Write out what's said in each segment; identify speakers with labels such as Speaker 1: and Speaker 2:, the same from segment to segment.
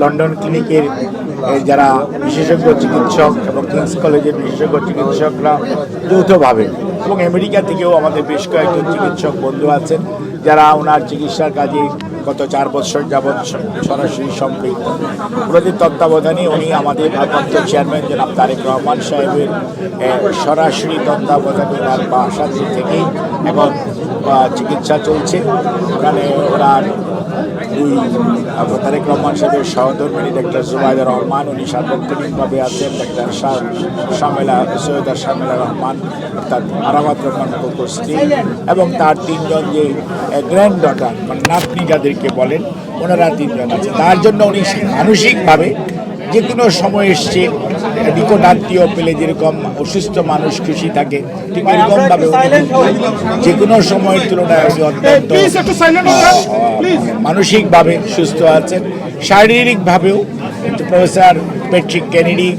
Speaker 1: London ক্লিনিকের যারা বিশেষজ্ঞ চিকিৎসক এবং কিংস কলেজের বিশেষজ্ঞ চিকিৎসকরা যৌথভাবে এবং আমেরিকা থেকেও আমাদের বেশ কয়েকজন চিকিৎসক বন্ধু আছেন, যারা ওনার চিকিৎসার কাজে গত চার বছর যাবৎ সরাসরি সম্পৃক্ত। ওনাদের তত্ত্বাবধানে উনি আমাদের ভারপ্রাপ্ত চেয়ারম্যান জনাব তারেক রহমান সাহেবের সরাসরি তত্ত্বাবধানে বাসাতে থেকেই এখন আহ, চিকিৎসা চলছে। ওখানে ওনার দুই তারেক রহমান সাহেবের সহধর্মিনী ডাক্তার জুবাইদা রহমান উনি সার্বক্ষণিকভাবে আছেন ডাক্তার শাহ শামেলা সৈয়দা শামেলা রহমান অর্থাৎ আরামাত রহমান ককুর এবং তার তিনজন যে গ্র্যান্ড ডটার মানে নাতনি যাদেরকে বলেন ওনারা তিনজন আছে। তার জন্য উনি মানসিকভাবে যে কোনো সময় এসছে নিকট আত্মীয় পেলে যেরকম অসুস্থ মানুষ খুশি থাকে ঠিক এরকমভাবে যে কোনো সময়ের তুলনায় উনি অত্যন্ত. মানসিকভাবে সুস্থ আছেন। শারীরিকভাবেও প্রফেসর পেট্রিক কেনেডি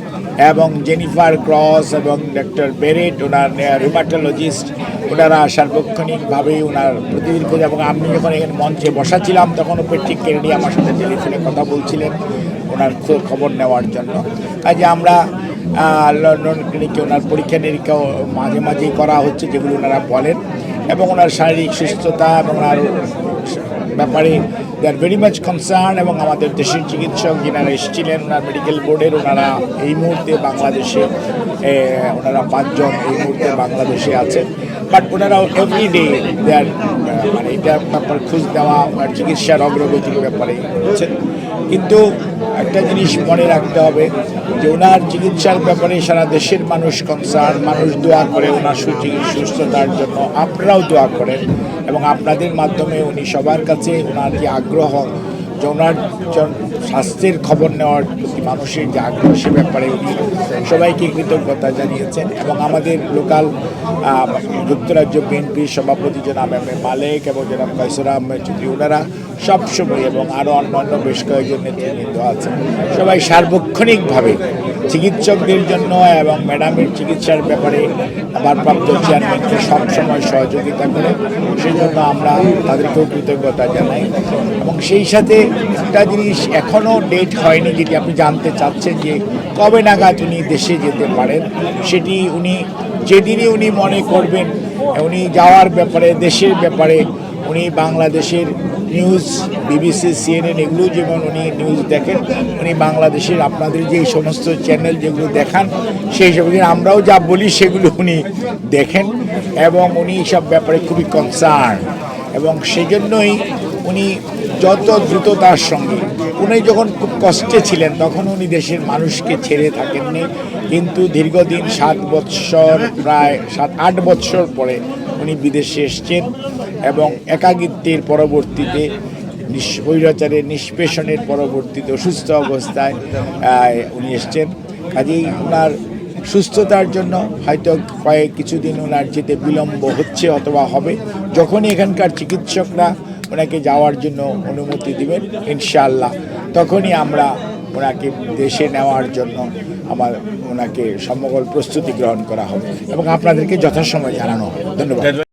Speaker 1: এবং জেনিফার ক্রস এবং ডক্টর বেরেট ওনার রিমাটোলজিস্ট ওনারা সার্বক্ষণিকভাবে ওনার প্রতিদিন খোঁজ এবং আমি যখন এখানে মঞ্চে বসাছিলাম তখনও পেট্রিক কেনেডি আমার সাথে টেলিফোনে কথা বলছিলেন ওনার খবর নেওয়ার জন্য। কাজে আমরা লন্ডন ক্লিনিকে ওনার পরীক্ষা নিরীক্ষা মাঝে মাঝেই করা হচ্ছে, যেগুলো ওনারা বলেন এবং ওনার শারীরিক সুস্থতা এবং ওনার ব্যাপারে they are very much concern এবং আমাদের দেশের চিকিৎসক যিনারা এসেছিলেন, ওনার মেডিকেল বোর্ডের ওনারা এই মুহূর্তে বাংলাদেশে ওনারা পাঁচজন এই মুহূর্তে বাংলাদেশে আছেন। বাট ওনারা এভরি ডে দেয়ার মানে এটার ব্যাপার খোঁজ দেওয়া চিকিৎসার অগ্রগতির ব্যাপারে হচ্ছেন কিন্তু একটা জিনিস মনে রাখতে হবে যে ওনার চিকিৎসার ব্যাপারে সারা দেশের মানুষ কনসার্ন মানুষ দোয়া করে ওনার সুচিকিৎসা সুস্থতার জন্য আপনারাও দোয়া করেন এবং আপনাদের মাধ্যমে উনি সবার কাছে ওনার যে আগ্রহ যে ওনার স্বাস্থ্যের খবর নেওয়ার প্রতি মানুষের যে আগ্রহ, সে ব্যাপারে উনি সবাইকে কৃতজ্ঞতা জানিয়েছেন এবং আমাদের লোকাল যুক্তরাজ্য বিএনপির সভাপতি জনাব এম এ মালেক এবং জনাব কাইসুর চৌধুরী, ওনারা সবসময় এবং আরও অন্যান্য বেশ কয়েকজন নেতৃবৃন্দ আছেন। সবাই সার্বক্ষণিকভাবে চিকিৎসকদের জন্য এবং ম্যাডামের চিকিৎসার ব্যাপারে ভারপ্রাপ্ত চেয়ারম্যানকে সবসময় সহযোগিতা করে সেই জন্য আমরা তাদেরকেও কৃতজ্ঞতা জানাই। এবং সেই সাথে একটা জিনিস এখনও ডেট হয়নি যেটি আপনি জানতে চাচ্ছেন যে কবে নাগাদ উনি দেশে যেতে পারেন, সেটি উনি, যেদিনই উনি মনে করবেন, উনি যাওয়ার ব্যাপারে, দেশের ব্যাপারে, উনি বাংলাদেশের নিউজ বিবিসি সিএনএন এগুলো যেমন উনি নিউজ দেখেন, উনি বাংলাদেশের আপনাদের যে সমস্ত চ্যানেল যেগুলো দেখান, সেই সব আমরাও যা বলি সেগুলো উনি দেখেন এবং উনি সব ব্যাপারে খুবই কনসার্ন এবং সেজন্যই উনি যত দ্রুততার সঙ্গে, উনি যখন খুব কষ্টে ছিলেন, তখন উনি দেশের মানুষকে ছেড়ে থাকেননি, কিন্তু দীর্ঘদিন সাত বৎসর, প্রায় সাত আট বৎসর পরে উনি বিদেশে এসছেন। এবং একাকিত্বের পরবর্তীতে বৈরাচারের নিষ্পেষণের পরবর্তীতে অসুস্থ অবস্থায় উনি এসছেন। কাজেই ওনার সুস্থতার জন্য হয়তো কয়েক কিছুদিন ওনার যেতে বিলম্ব হচ্ছে অথবা হবে। যখনই এখানকার চিকিৎসকরা ওনাকে যাওয়ার জন্য অনুমতি দিবেন, ইনশাআল্লাহ, তখনই আমরা ওনাকে দেশে নেওয়ার জন্য আমার ওনাকে সমগল প্রস্তুতি গ্রহণ করা হবে এবং আপনাদেরকে যথাসময় জানানো হবে। ধন্যবাদ।